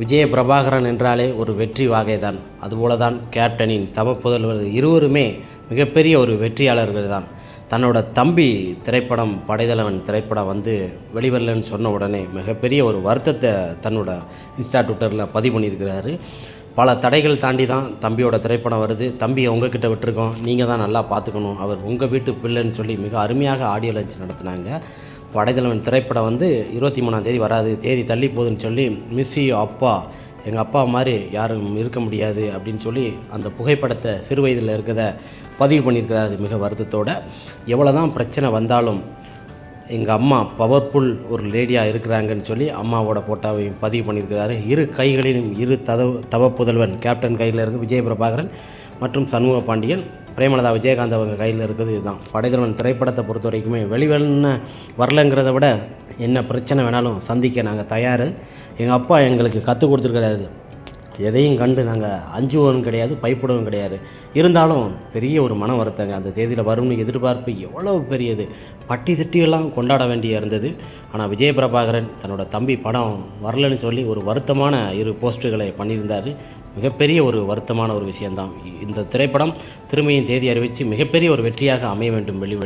விஜய பிரபாகரன் என்றாலே ஒரு வெற்றி வாகைதான். அதுபோல தான் கேப்டனின் தமப்புதல்வர் இருவருமே மிகப்பெரிய ஒரு வெற்றியாளர்கள் தான் தன்னோட தம்பி திரைப்படம் படைதளவன் திரைப்படம் வந்து வெளிவரலன்னு சொன்ன உடனே மிகப்பெரிய ஒரு வருத்தத்தை தன்னோட இன்ஸ்டா ட்விட்டரில் பதிவு பண்ணியிருக்கிறாரு. பல தடைகள் தாண்டி தான் தம்பியோட திரைப்படம் வருது. தம்பியை உங்ககிட்ட விட்டுருக்கோம். நீங்கள் தான் நல்லா பார்த்துக்கணும் அவர் உங்கள் வீட்டு பிள்ளைன்னு சொல்லி மிக அருமையாக ஆடியோ லஞ்ச் நடத்தினாங்க. படைத்தலைவன் திரைப்படம் வந்து இருபத்தி மூணாம் தேதி வராது. தேதி தள்ளி போகுதுன்னு சொல்லி மிஸ்ஸி அப்பா. எங்கள் அப்பா மாதிரி யாரும் இருக்க முடியாது அப்படின்னு சொல்லி அந்த புகைப்படத்தை சிறு வயதில் இருக்கிறத பதிவு பண்ணியிருக்கிறாரு மிக வருத்தத்தோடு. எவ்வளோ தான் பிரச்சனை வந்தாலும் எங்கள் அம்மா பவர்ஃபுல் ஒரு லேடியாக இருக்கிறாங்கன்னு சொல்லி அம்மாவோட போட்டாவையும் பதிவு பண்ணியிருக்கிறாரு. இரு கைகளிலும் இரு ததவ தவ புதல்வன் கேப்டன் கையில் இருக்கு விஜய பிரபாகரன் மற்றும் சண்முக பாண்டியன். பிரேமலதா விஜயகாந்த் அவங்க கையில் இருக்குது இதுதான். படைத்தலைவன் திரைப்படத்தை பொறுத்த வரைக்குமே வெளிவெல்ன வரலங்கிறத விட என்ன பிரச்சனை வேணாலும் சந்திக்க நாங்கள் தயார். எங்கள் அப்பா எங்களுக்கு கற்றுக் கொடுத்துருக்கிறாரு. எதையும் கண்டு நாங்கள் அஞ்சுவதும் கிடையாது பயப்படவும் கிடையாது. இருந்தாலும் பெரிய ஒரு மன வருத்தங்க. அந்த தேதியில் வரும்னு எதிர்பார்ப்பு எவ்வளவு பெரியது. பட்டி திட்டியெல்லாம் கொண்டாட வேண்டிய இருந்தது. ஆனால் விஜய பிரபாகரன் தன்னோட தம்பி படம் வரலன்னு சொல்லி ஒரு வருத்தமான இரு போஸ்ட்டுகளை பண்ணியிருந்தார். மிகப்பெரிய ஒரு வருத்தமான ஒரு விஷயந்தான் இந்த திரைப்படம் திரும்பியும் தேதி அறிவித்து மிகப்பெரிய ஒரு வெற்றியாக அமைய வேண்டும் வெளி